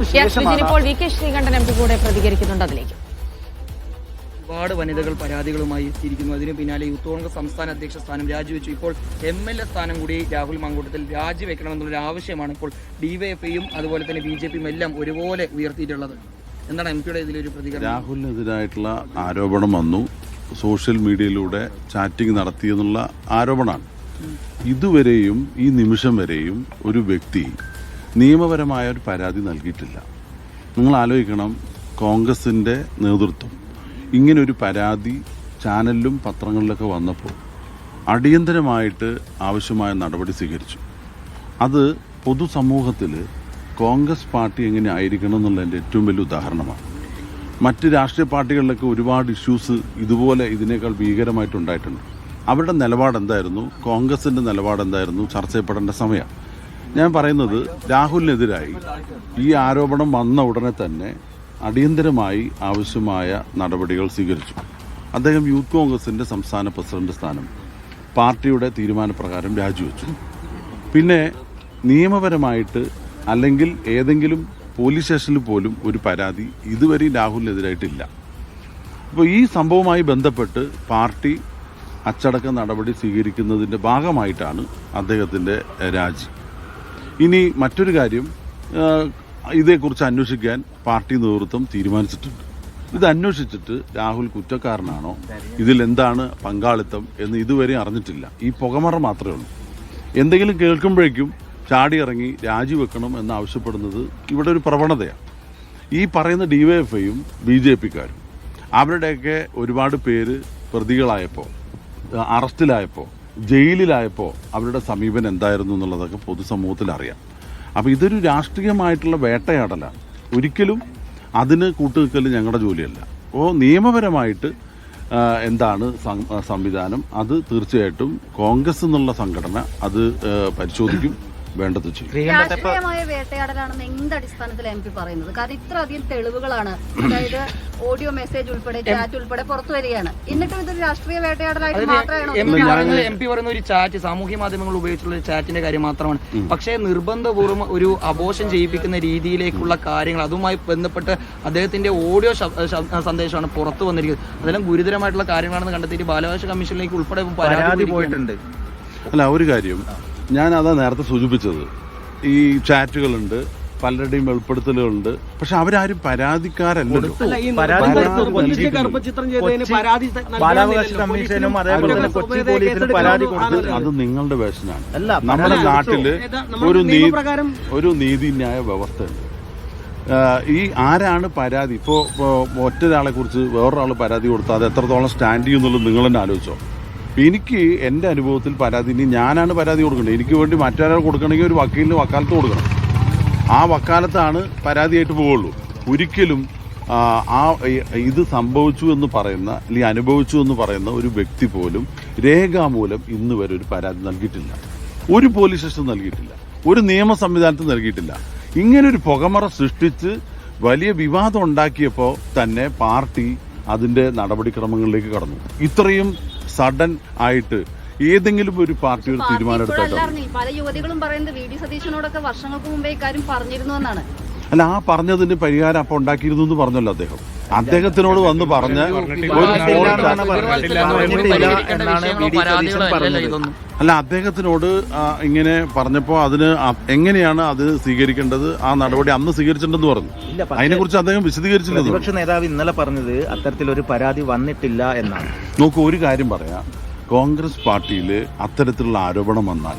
ഇപ്പോൾ V K Sreekandan M P കൂടെ പ്രതികരിക്കുന്നുണ്ട് അതിലേക്ക്. ഒരുപാട് വനിതകൾ പരാതികളുമായി എത്തിയിരിക്കുന്നു. അതിന് പിന്നാലെ യൂത്ത് കോൺഗ്രസ് സംസ്ഥാന അധ്യക്ഷ സ്ഥാനം രാജിവെച്ചു. ഇപ്പോൾ എം എൽ എ സ്ഥാനം കൂടി രാഹുൽ മാങ്കൂട്ടത്തിൽ രാജിവെക്കണമെന്നുള്ള ആവശ്യമാണ് ഇപ്പോൾ ഡിവൈഎഫ്ഐയും അതുപോലെ തന്നെ ബി ജെ പിയും എല്ലാം ഒരുപോലെ ഉയർത്തിയിട്ടുള്ളത്. എന്താണ് എം പിയുടെ ഇതിലൊരു പ്രതികരണം? രാഹുലിനെതിരായിട്ടുള്ള ആരോപണം വന്നു. സോഷ്യൽ മീഡിയയിലൂടെ ചാറ്റിംഗ് നടത്തിയെന്നുള്ള ആരോപണമാണ്. ഇതുവരെയും ഈ നിമിഷം വരെയും ഒരു വ്യക്തി നിയമപരമായ ഒരു പരാതി നൽകിയിട്ടില്ല. നിങ്ങൾ ആലോചിക്കണം കോൺഗ്രസിന്റെ നേതൃത്വം ഇങ്ങനെ ഒരു പരാതി ചാനലിലും പത്രങ്ങളിലൊക്കെ വന്നപ്പോൾ അടിയന്തരമായിട്ട് ആവശ്യമായ നടപടി സ്വീകരിച്ചു. അത് പൊതുസമൂഹത്തിൽ കോൺഗ്രസ് പാർട്ടി എങ്ങനെ ആയിരിക്കണം എന്നുള്ളതിന്റെ ഏറ്റവും വലിയ ഉദാഹരണമാണ്. മറ്റ് രാഷ്ട്രീയ പാർട്ടികളിലൊക്കെ ഒരുപാട് ഇഷ്യൂസ് ഇതുപോലെ ഇതിനേക്കാൾ ഭീകരമായിട്ടുണ്ടായിട്ടുണ്ട്. അവരുടെ നിലപാട് എന്തായിരുന്നു കോൺഗ്രസിന്റെ നിലപാട് എന്തായിരുന്നു ചർച്ച ചെയ്യപ്പെടേണ്ട സമയം. ഞാൻ പറയുന്നത് രാഹുലിനെതിരായി ഈ ആരോപണം വന്ന ഉടനെ തന്നെ അടിയന്തരമായി ആവശ്യമായ നടപടികൾ സ്വീകരിച്ചു. അദ്ദേഹം യൂത്ത് കോൺഗ്രസിന്റെ സംസ്ഥാന പ്രസിഡന്റ് സ്ഥാനം പാർട്ടിയുടെ തീരുമാനപ്രകാരം രാജിവെച്ചു. പിന്നെ നിയമപരമായിട്ട് അല്ലെങ്കിൽ ഏതെങ്കിലും പോലീസ് സ്റ്റേഷനിൽ പോലും ഒരു പരാതി ഇതുവരെ രാഹുലിനെതിരായിട്ടില്ല. അപ്പോൾ ഈ സംഭവവുമായി ബന്ധപ്പെട്ട് പാർട്ടി അച്ചടക്ക നടപടി സ്വീകരിക്കുന്നതിന്റെ ഭാഗമായിട്ടാണ് അദ്ദേഹത്തിന്റെ രാജി. ഇനി മറ്റൊരു കാര്യം ഇതേക്കുറിച്ച് അന്വേഷിക്കാൻ പാർട്ടി നേതൃത്വം തീരുമാനിച്ചിട്ടുണ്ട്. ഇത് അന്വേഷിച്ചിട്ട് രാഹുൽ കുറ്റക്കാരനാണോ ഇതിൽ എന്താണ് പങ്കാളിത്തം എന്ന് ഇതുവരെ അറിഞ്ഞിട്ടില്ല. ഈ പുകമറ മാത്രമേ ഉള്ളൂ. എന്തെങ്കിലും കേൾക്കുമ്പോഴേക്കും ചാടിയിറങ്ങി രാജിവെക്കണം എന്ന് ആവശ്യപ്പെടുന്നത് ഇവിടെ ഒരു പ്രവണതയാണ്. ഈ പറയുന്ന ഡിവൈഎഫ്ഐയും ബി ജെ പിക്കാരും അവരുടെയൊക്കെ ഒരുപാട് പേര് പ്രതികളായപ്പോൾ അറസ്റ്റിലായപ്പോൾ ജയിലിലായപ്പോൾ അവരുടെ സമീപനം എന്തായിരുന്നു എന്നുള്ളതൊക്കെ പൊതുസമൂഹത്തിൽ അറിയാം അപ്പോൾ ഇതൊരു രാഷ്ട്രീയമായിട്ടുള്ള വേട്ടയാടലാണ് ഒരിക്കലും അതിന് കൂട്ടുനിൽക്കൽ ഞങ്ങളുടെ ജോലിയല്ല. അപ്പോൾ നിയമപരമായിട്ട് എന്താണ് സംവിധാനം? അത് തീർച്ചയായിട്ടും കോൺഗ്രസ് എന്നുള്ള സംഘടന അത് പരിശോധിക്കും. വേണ്ടത് രാഷ്ട്രീയമായ വേട്ടയാടലാണെന്ന് എന്ത് അടിസ്ഥാനത്തിൽ എം പി പറയുന്നത്? കാരണം ഇത്ര അധികം തെളിവുകളാണ്. അതായത് ഓഡിയോ മെസ്സേജ് ഉൾപ്പെടെ ചാറ്റ് ഉൾപ്പെടെ പുറത്തു വരികയാണ്. എന്നിട്ടും ഇതൊരു രാഷ്ട്രീയ വേട്ടയാടലായിട്ട് മാത്രമാണോ എം പി പറയുന്ന ഒരു ചാറ്റ് സാമൂഹ്യ മാധ്യമങ്ങൾ ഉപയോഗിച്ചുള്ള ഒരു ചാറ്റിന്റെ കാര്യം മാത്രമാണ്. പക്ഷേ നിർബന്ധപൂർവം ഒരു അപോഷം ചെയ്യിപ്പിക്കുന്ന രീതിയിലേക്കുള്ള കാര്യങ്ങൾ അതുമായി ബന്ധപ്പെട്ട് അദ്ദേഹത്തിന്റെ ഓഡിയോ സന്ദേശമാണ് പുറത്തു വന്നിരിക്കുന്നത്. അതെല്ലാം ഗുരുതരമായിട്ടുള്ള കാര്യങ്ങളാണെന്ന് കണ്ടെത്തിയിട്ട് ബാലാവകാശ കമ്മീഷനിലേക്ക് ഉൾപ്പെടെ പരാതി പോയിട്ടുണ്ട്. അല്ല ഒരു കാര്യം. ഞാൻ അതാ നേരത്തെ സൂചിപ്പിച്ചത്. ഈ ചാറ്റുകളുണ്ട് പലരുടെയും വെളിപ്പെടുത്തലുകളുണ്ട്. പക്ഷെ അവരാരും പരാതിക്കാരല്ലോ അത് നിങ്ങളുടെ വേഷനാണ്. അല്ല, നമ്മുടെ നാട്ടിൽ ഒരു ഒരു നീതിന്യായ വ്യവസ്ഥയുണ്ട്. ഈ ആരാണ് പരാതി? ഇപ്പോ ഒറ്റ ഒരാളെ കുറിച്ച് വേറൊരാൾ പരാതി കൊടുത്താൽ അത് എത്രത്തോളം സ്റ്റാൻഡ് ചെയ്യുന്നുള്ളൂ നിങ്ങൾ തന്നെ ആലോചിച്ചോ. എനിക്ക് എന്റെ അനുഭവത്തിൽ പരാതി ഇനി ഞാനാണ് പരാതി കൊടുക്കേണ്ടത്. എനിക്ക് വേണ്ടി മറ്റൊരാൾ കൊടുക്കണമെങ്കിൽ ഒരു വക്കീലിന് വക്കാലത്ത് കൊടുക്കണം. ആ വക്കാലത്താണ് പരാതിയായിട്ട് പോവുള്ളൂ. ഒരിക്കലും ആ, ഇത് സംഭവിച്ചു എന്ന് പറയുന്ന അല്ലെങ്കിൽ അനുഭവിച്ചു എന്ന് പറയുന്ന ഒരു വ്യക്തി പോലും രേഖാമൂലം ഇന്ന് വരെ ഒരു പരാതി നൽകിയിട്ടില്ല. ഒരു പോലീസ് സ്റ്റേഷൻ നൽകിയിട്ടില്ല. ഒരു നിയമ സംവിധാനത്തിൽ നൽകിയിട്ടില്ല. ഇങ്ങനെ ഒരു പുകമറ സൃഷ്ടിച്ച് വലിയ വിവാദം ഉണ്ടാക്കിയപ്പോൾ തന്നെ പാർട്ടി അതിന്റെ നടപടിക്രമങ്ങളിലേക്ക് കടന്നു. ഇത്രയും സഡൻ ആയിട്ട് ഏതെങ്കിലും ഒരു പാർട്ടി ഒരു തീരുമാനം എടുത്താൽ പല യുവതികളും പറയുന്നത് വി ഡി സതീശനോടൊക്കെ വർഷങ്ങൾക്ക് മുമ്പേ ഇക്കാര്യം പറഞ്ഞിരുന്നു എന്നാണ്. അല്ല ആ പറഞ്ഞതിന് പരിഹാരം അപ്പൊ ഉണ്ടാക്കിയിരുന്നു എന്ന് പറഞ്ഞല്ലോ അദ്ദേഹം. അദ്ദേഹത്തിനോട് വന്ന് പറഞ്ഞ അല്ല അദ്ദേഹത്തിനോട് ഇങ്ങനെ പറഞ്ഞപ്പോ അതിന് എങ്ങനെയാണ് അത് സ്വീകരിക്കേണ്ടത്? ആ നടപടി അന്ന് സ്വീകരിച്ചിട്ടുണ്ടെന്ന് പറഞ്ഞു. അതിനെക്കുറിച്ച് അതിനെ കുറിച്ച് അദ്ദേഹം വിശദീകരിച്ചില്ലെന്ന് പറഞ്ഞു. പ്രതിപക്ഷ നേതാവ് ഇന്നലെ പറഞ്ഞത് അത്തരത്തിലൊരു പരാതി വന്നിട്ടില്ല എന്നാണ്. നോക്കൂ ഒരു കാര്യം പറയാം. കോൺഗ്രസ് പാർട്ടിയിൽ അത്തരത്തിലുള്ള ആരോപണം വന്നാൽ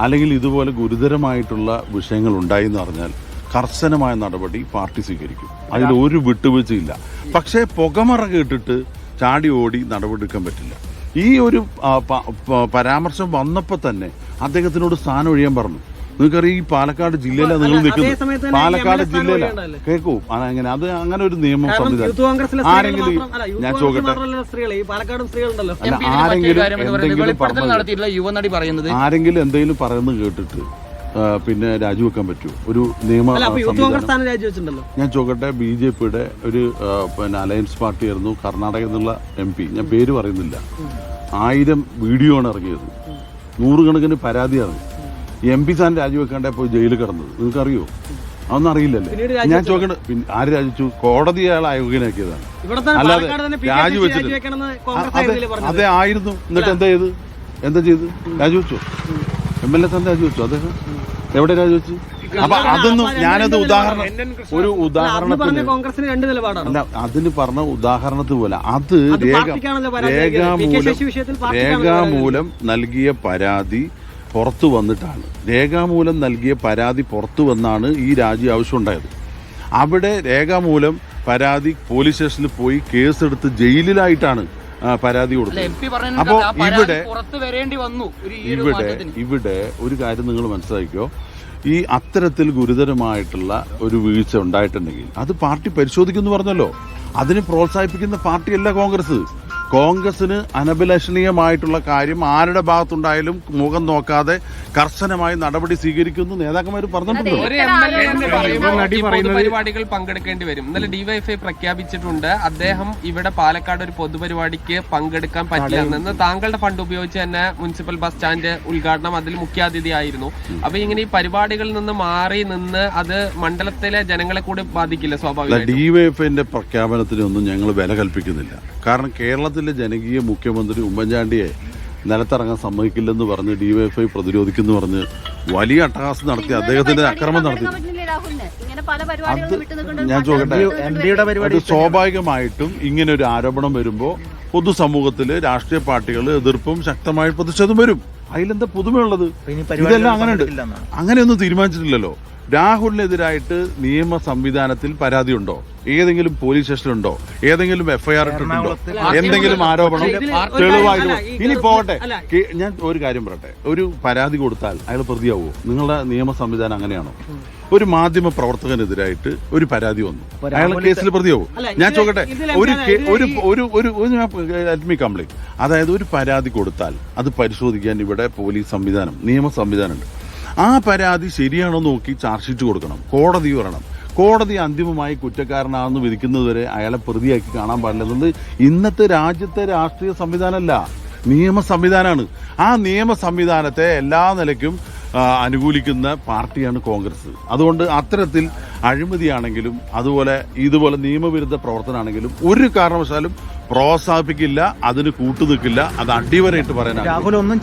അല്ലെങ്കിൽ ഇതുപോലെ ഗുരുതരമായിട്ടുള്ള വിഷയങ്ങൾ ഉണ്ടായി എന്ന് പറഞ്ഞാൽ കർശനമായ നടപടി പാർട്ടി സ്വീകരിക്കും. അതിൽ ഒരു വിട്ടുവീഴ്ചയില്ല. പക്ഷേ പുകമറ കേട്ടിട്ട് ചാടി ഓടി നടപടിയെടുക്കാൻ പറ്റില്ല. ഈ ഒരു പരാമർശം വന്നപ്പോൾ തന്നെ അദ്ദേഹത്തിനോട് സ്ഥാനം ഒഴിയാൻ പറഞ്ഞു. നിങ്ങൾക്കറിയാം ഈ പാലക്കാട് ജില്ലയിലാണ് നിങ്ങൾ നിൽക്കുന്നത്. പാലക്കാട് ജില്ലയിലാണ് കേൾക്കൂ അങ്ങനെ അത് അങ്ങനെ ഒരു നിയമം സംവിധാനം. ആരെങ്കിലും ഞാൻ ചോദിക്കട്ടെ അല്ല ആരെങ്കിലും എന്തെങ്കിലും ആരെങ്കിലും എന്തെങ്കിലും പറയുന്നത് കേട്ടിട്ട് പിന്നെ രാജിവെക്കാൻ പറ്റൂ ഒരു നിയമ സ്ഥാനം ഞാൻ ചോദിക്കട്ടെ ബി ജെ പിയുടെ ഒരു പിന്നെ അലയൻസ് പാർട്ടി ആയിരുന്നു കർണാടക എന്നുള്ള എം പി. ഞാൻ പേര് പറയുന്നില്ല. ആയിരം വീഡിയോ ആണ് ഇറങ്ങിയത്. നൂറുകണക്കിന് പരാതിയാണ്. എം പി സ്ഥാനം രാജിവെക്കാണ്ട് പോയി ജയിലിൽ കിടന്നത്. നിങ്ങൾക്ക് അറിയോ അതൊന്നും അറിയില്ലല്ലേ? ഞാൻ? ചോദിക്കണ്ട പിന്നെ ആര് രാജിച്ചു കോടതി അയാൾ അയോഗ്യനാക്കിയതാണ് അല്ലാതെ രാജിവെച്ചിട്ട് അതെ ആയിരുന്നു. എന്നിട്ട് എന്താ ചെയ്ത്? എന്താ ചെയ്ത്? രാജിവെച്ചു? എം എൽ എ തന്നെ രാജിവെച്ചു? അദ്ദേഹം? എവിടെ രാജിവെച്ചു അപ്പൊ അതൊന്നും ഞാനത് ഉദാഹരണം ഒരു ഉദാഹരണത്തിന് കോൺഗ്രസിന് രണ്ട് നിലപാടാണ്? അതിന് പറഞ്ഞ ഉദാഹരണത്തിൽ പോലെ അത് രേഖാമൂലം രേഖാമൂലം നൽകിയ പരാതി പുറത്തു വന്നിട്ടാണ്. രേഖാമൂലം നൽകിയ പരാതി പുറത്തു വന്നാണ് ഈ രാജി ആവശ്യമുണ്ടായത്. അവിടെ രേഖാമൂലം പരാതി പോലീസ് സ്റ്റേഷനിൽ പോയി കേസെടുത്ത് ജയിലിലായിട്ടാണ് പരാതി കൊടുത്തു. അപ്പോ ഇവിടെ ഇവിടെ ഇവിടെ ഒരു കാര്യം നിങ്ങൾ മനസ്സിലാക്കിയോ ഈ അത്തരത്തിൽ ഗുരുതരമായിട്ടുള്ള ഒരു വീഴ്ച ഉണ്ടായിട്ടുണ്ടെങ്കിൽ അത് പാർട്ടി പരിശോധിക്കുമെന്ന് പറഞ്ഞല്ലോ. അതിനെ പ്രോത്സാഹിപ്പിക്കുന്ന പാർട്ടിയല്ല കോൺഗ്രസ്. കോൺഗ്രസിന് അനഭിലഷണീയമായിട്ടുള്ള കാര്യം ആരുടെ ഭാഗത്തുണ്ടായാലും മുഖം നോക്കാതെ കർശനമായി നടപടി സ്വീകരിക്കുന്നു. നേതാക്കന്മാർ പറഞ്ഞിട്ടുണ്ട്. പൊതുപരിപാടികൾ പങ്കെടുക്കേണ്ടി വരും. ഇന്നലെ ഡിവൈഎഫ്ഐ പ്രഖ്യാപിച്ചിട്ടുണ്ട്. അദ്ദേഹം ഇവിടെ പാലക്കാട് ഒരു പൊതുപരിപാടിക്ക് പങ്കെടുക്കാൻ പറ്റില്ല. എന്ന് താങ്കളുടെ ഫണ്ട് ഉപയോഗിച്ച് തന്നെ മുനിസിപ്പൽ ബസ് സ്റ്റാൻഡ് ഉദ്ഘാടനം അതിൽ മുഖ്യാതിഥിയായിരുന്നു. അപ്പൊ ഇങ്ങനെ ഈ പരിപാടികളിൽ നിന്ന് മാറി നിന്ന് അത് മണ്ഡലത്തിലെ ജനങ്ങളെ കൂടി ബാധിക്കില്ല സ്വാഭാവിക ഡിവൈഎഫ്ഐന്റെ പ്രഖ്യാപനത്തിനൊന്നും ഞങ്ങൾ വില കൽപ്പിക്കുന്നില്ല. കാരണം കേരളത്തിലെ ജനകീയ മുഖ്യമന്ത്രി ഉമ്മൻചാണ്ടിയെ നിലത്തിറങ്ങാൻ സമ്മതിക്കില്ലെന്ന് പറഞ്ഞ് ഡിവൈഎഫ്ഐ പ്രതിരോധിക്കുന്നു പറഞ്ഞ് വലിയ അട്ടഹാസം നടത്തി അദ്ദേഹത്തിന്റെ അക്രമം നടത്തി. അത് ഞാൻ ചോദിക്കട്ടെ? അത് സ്വാഭാവികമായിട്ടും ഇങ്ങനെ ഒരു ആരോപണം വരുമ്പോൾ പൊതുസമൂഹത്തിൽ രാഷ്ട്രീയ പാർട്ടികൾ എതിർപ്പും ശക്തമായ പ്രതിഷേധം വരും. അതിലെന്താ പുതുമയുള്ളത്? ഇതെല്ലാം അങ്ങനെ ഉണ്ട്. അങ്ങനെയൊന്നും തീരുമാനിച്ചിട്ടില്ലല്ലോ. രാഹുലിനെതിരായിട്ട് നിയമ സംവിധാനത്തിൽ പരാതി ഉണ്ടോ ഏതെങ്കിലും പോലീസ് സ്റ്റേഷനുണ്ടോ ഏതെങ്കിലും എഫ്ഐആർ ഇട്ടിട്ടുണ്ടോ? എന്തെങ്കിലും ആരോപണം തെളിവായിട്ട് ഇനി പോകട്ടെ. ഞാൻ ഒരു കാര്യം പറയട്ടെ. ഒരു പരാതി കൊടുത്താൽ അയാൾ പ്രതിയാവുമോ നിങ്ങളുടെ നിയമ സംവിധാനം അങ്ങനെയാണോ? ഒരു മാധ്യമ പ്രവർത്തകനെതിരായിട്ട് ഒരു പരാതി വന്നു. അയാൾ കേസിൽ പ്രതിയാവും? ഞാൻ ചോദിക്കട്ടെ ഒരു ഒരു ഒരു ഒരു കംപ്ലൈന്റ് അതായത് ഒരു പരാതി കൊടുത്താൽ അത് പരിശോധിക്കാൻ ഇവിടെ പോലീസ് സംവിധാനം നിയമ സംവിധാനമുണ്ട്. ആ പരാതി ശരിയാണോ നോക്കി ചാർജ് ഷീറ്റ് കൊടുക്കണം. കോടതി വരണം. കോടതി അന്തിമമായി കുറ്റക്കാരനാണെന്ന് വിധിക്കുന്നതുവരെ അയാളെ പ്രതിയാക്കി കാണാൻ പാടില്ലെന്നത് ഇന്നത്തെ രാജ്യത്തെ രാഷ്ട്രീയ സംവിധാനമല്ല നിയമ സംവിധാനമാണ്. ആ നിയമ സംവിധാനത്തെ എല്ലാ നിലയ്ക്കും അനുകൂലിക്കുന്ന പാർട്ടിയാണ് കോൺഗ്രസ്. അതുകൊണ്ട് അത്തരത്തിൽ അഴിമതിയാണെങ്കിലും അതുപോലെ ഇതുപോലെ നിയമവിരുദ്ധ പ്രവർത്തനമാണെങ്കിലും ഒരു കാരണവശാലും പ്രോത്സാഹിപ്പിക്കില്ല അതിന് കൂട്ടുനിൽക്കില്ല. അത് അടിവരയിട്ട് പറയാനാണ്. രാഹുൽ ഒന്നും